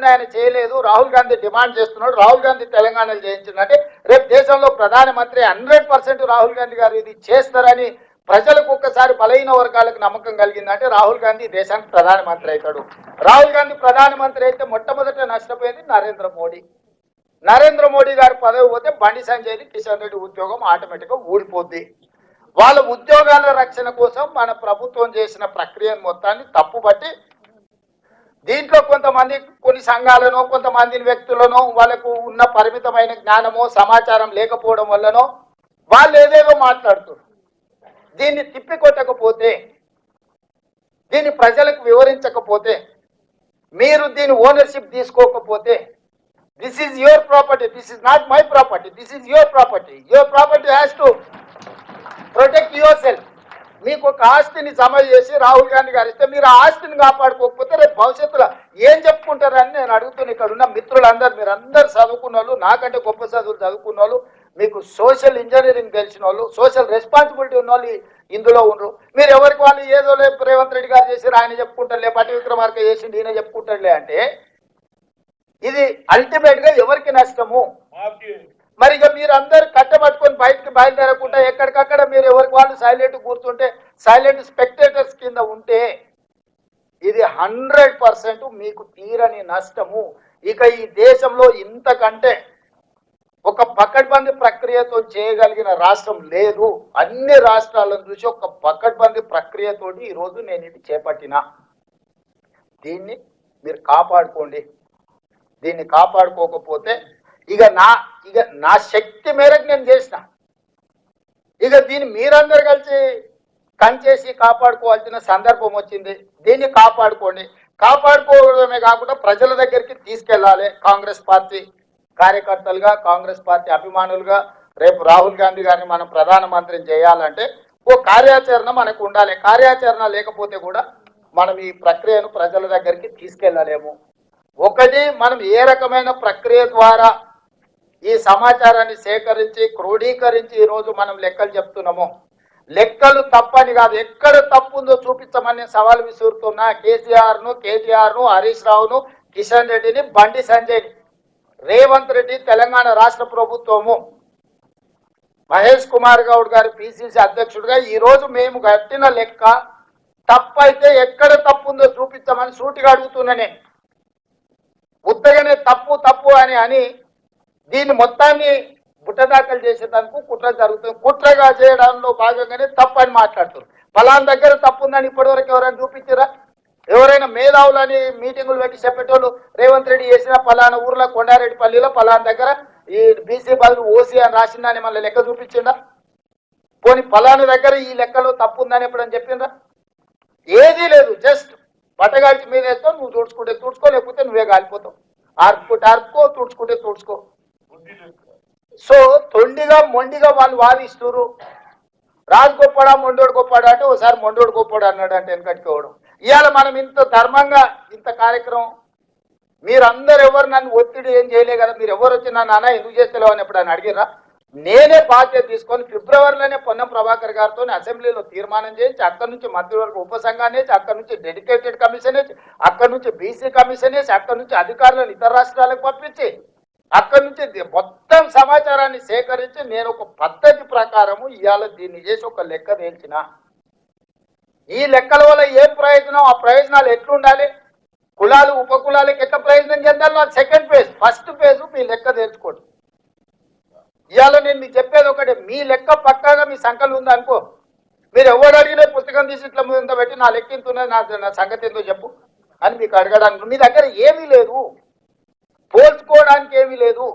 లేకుండా ఆయన చేయలేదు. రాహుల్ గాంధీ డిమాండ్ చేస్తున్నాడు. రాహుల్ గాంధీ తెలంగాణలో చేయించిందంటే రేపు దేశంలో ప్రధానమంత్రి హండ్రెడ్ పర్సెంట్ రాహుల్ గాంధీ గారు ఇది చేస్తారని ప్రజలకు ఒక్కసారి బలహీన వర్గాలకు నమ్మకం కలిగిందంటే రాహుల్ గాంధీ దేశానికి ప్రధానమంత్రి అవుతాడు. రాహుల్ గాంధీ ప్రధానమంత్రి అయితే మొట్టమొదట నష్టపోయింది నరేంద్ర మోడీ. నరేంద్ర మోడీ గారు పదవి పోతే బండి సంజయ్ని కిషన్ రెడ్డి ఉద్యోగం ఆటోమేటిక్గా ఊడిపోద్ది. వాళ్ళ ఉద్యోగాల రక్షణ కోసం మన ప్రభుత్వం చేసిన ప్రక్రియను మొత్తాన్ని తప్పుబట్టి దీంట్లో కొంతమంది కొన్ని సంఘాలను కొంతమంది వ్యక్తులను వాళ్ళకు ఉన్న పరిమితమైన జ్ఞానమో సమాచారం లేకపోవడం వల్లనో వాళ్ళు ఏదేదో మాట్లాడుతున్నారు. దీన్ని తిప్పికొట్టకపోతే దీన్ని ప్రజలకు వివరించకపోతే మీరు దీని ఓనర్షిప్ తీసుకోకపోతే this is your property this is not my property this is your property your property has to protect yourself మీకు ఒక ఆస్తిని జమ చేసి రాహుల్ గాంధీ గారు ఇస్తే మీరు ఆ ఆస్తిని కాపాడుకోకపోతే భవిష్యత్తులో ఏం చెప్పుకుంటారని నేను అడుగుతున్నా ఇక్కడ ఉన్న మిత్రులందరూ మీరు అందరు చదువుకున్న వాళ్ళు నాకంటే గొప్ప చదువులు చదువుకున్న వాళ్ళు మీకు సోషల్ ఇంజనీరింగ్ తెలిసిన వాళ్ళు సోషల్ రెస్పాన్సిబిలిటీ ఉన్న వాళ్ళు ఇందులో ఉండరు. మీరు ఎవరికి వాళ్ళు ఏదో లేదు రేవంత్ రెడ్డి గారు చేసి ఆయన చెప్పుకుంటారులే పట్టి విక్రమార్క చేసిండు ఈయన చెప్పుకుంటారులే అంటే ఇది అల్టిమేట్గా ఎవరికి నష్టము? మరి ఇక మీరు అందరు కట్టబట్టుకొని బయటకు బయలుదేరకుండా ఎక్కడికక్కడ మీరు ఎవరికి వాళ్ళు సైలెంట్ కూర్చుంటే సైలెంట్ స్పెక్టేటర్స్ కింద ఉంటే ఇది హండ్రెడ్ పర్సెంట్ మీకు తీరని నష్టము. ఇక ఈ దేశంలో ఇంతకంటే ఒక పకడ్బందీ ప్రక్రియతో చేయగలిగిన రాష్ట్రం లేదు. అన్ని రాష్ట్రాలను చూసి ఒక పకడ్బందీ ప్రక్రియతోటి ఈరోజు నేను ఇది చేపట్టిన. దీన్ని మీరు కాపాడుకోండి. దీన్ని కాపాడుకోకపోతే ఇక నా ఇక నా శక్తి మేరకు నేను చేసిన. ఇక దీన్ని మీరందరు కలిసి కంచేసి కాపాడుకోవాల్సిన సందర్భం వచ్చింది. దీన్ని కాపాడుకోండి. కాపాడుకోవడమే కాకుండా ప్రజల దగ్గరికి తీసుకెళ్ళాలి కాంగ్రెస్ పార్టీ కార్యకర్తలుగా కాంగ్రెస్ పార్టీ అభిమానులుగా. రేపు రాహుల్ గాంధీ గారిని మనం ప్రధానమంత్రిని చేయాలంటే ఓ కార్యాచరణ మనకు ఉండాలి. కార్యాచరణ లేకపోతే కూడా మనం ఈ ప్రక్రియను ప్రజల దగ్గరికి తీసుకెళ్ళలేము. ఒకటి మనం ఏ రకమైన ప్రక్రియ ద్వారా ఈ సమాచారాన్ని సేకరించి క్రోడీకరించి ఈరోజు మనం లెక్కలు చెప్తున్నాము. లెక్కలు తప్పని కాదు. ఎక్కడ తప్పు ఉందో చూపించమని సవాల్ విసురుతున్నా కేసీఆర్ను కేటీఆర్ను హరీష్ రావును కిషన్ రెడ్డిని బండి సంజయ్ రేవంత్ రెడ్డి తెలంగాణ రాష్ట్ర ప్రభుత్వము. మహేష్ కుమార్ గౌడ్ గారి పిసిసి అధ్యక్షుడిగా ఈ రోజు మేము కట్టిన లెక్క తప్పైతే ఎక్కడ తప్పు ఉందో చూపించమని సూటిగా అడుగుతున్నా నేను. ఉత్తగానే తప్పు తప్పు అని అని దీన్ని మొత్తాన్ని బుట్టదాఖలు చేసేదానికి కుట్ర జరుగుతుంది. కుట్రగా చేయడంలో భాగంగానే తప్పు అని మాట్లాడుతారు ఫలాన్ దగ్గర తప్పు ఉందని ఇప్పటివరకు ఎవరైనా చూపించారా? ఎవరైనా మేధావులని మీటింగులు పెట్టి చెప్పేటోళ్ళు రేవంత్ రెడ్డి చేసిన ఫలానా ఊర్లో కొండారెడ్డిపల్లిలో ఫలానా దగ్గర ఈ బీసీ బదులు ఓసీ అని రాసిందని మళ్ళీ లెక్క చూపించిందా పోనీ ఫలానా దగ్గర ఈ లెక్కలో తప్పు ఉందని ఎప్పుడని చెప్పిందా ఏదీ లేదు జస్ట్ బట్టగాల్చి మీద వేస్తావు నువ్వు తుడుచుకుంటే తుడుచుకో లేకపోతే నువ్వే కాలిపోతావు. ఆర్పుకుంటే ఆర్పుకో తుడుచుకుంటే తుడుచుకో. సో తొండిగా మొండిగా వాళ్ళు వాదిస్తున్నారు రాజు గొప్పడా మొండోడు గొప్పడా అంటే ఒకసారి మొండోడు గొప్పడు అన్నాడు అంటే వెనకట్టుకోవడం ఇవాళ మనం ఇంత ధర్మంగా ఇంత కార్యక్రమం మీరందరు ఎవరు నన్ను ఒత్తిడి ఏం చేయలే కదా మీరు ఎవరు వచ్చి నా నాన్న ఎందుకు చేస్తలేవు అని ఎప్పుడైనా అడిగిరా నేనే బాధ్యత తీసుకొని ఫిబ్రవరిలోనే పొన్నం ప్రభాకర్ గారితో అసెంబ్లీలో తీర్మానం చేయించి అక్కడి నుంచి మంత్రివర్గ ఉపసంఘాన్ని వేసి అక్కడి నుంచి డెడికేటెడ్ కమిషన్ వేసి అక్కడి నుంచి బీసీ కమిషన్ వేసి అక్కడి నుంచి అధికారులను ఇతర రాష్ట్రాలకు పంపించి అక్కడి నుంచి మొత్తం సమాచారాన్ని సేకరించి నేను ఒక పద్ధతి ప్రకారము ఇవాళ దీన్ని చేసి ఒక లెక్క తేల్చిన ఈ లెక్కల వల్ల ఏం ప్రయోజనం? ఆ ప్రయోజనాలు ఎట్లుండాలి? కులాలు ఉపకులాలకు ఎట్లా ప్రయోజనం చెందాలో? సెకండ్ ఫేజ్ ఫస్ట్ ఫేజ్ మీ లెక్క తెలుసుకోండి. ఇవాళ నేను మీకు చెప్పేది ఒకటి మీ లెక్క పక్కాగా మీ సంకలు ఉంది అనుకో. మీరు ఎవరు అడిగినా పుస్తకం తీసి ఇట్లా ముందు పెట్టి నా లెక్క ఇంత నా నా సంగతి ఏందో చెప్పు. అని మీకు అడగడానికి మీ దగ్గర ఏమీ లేదు. పోల్చుకోవడానికి ఏమీ లేదు.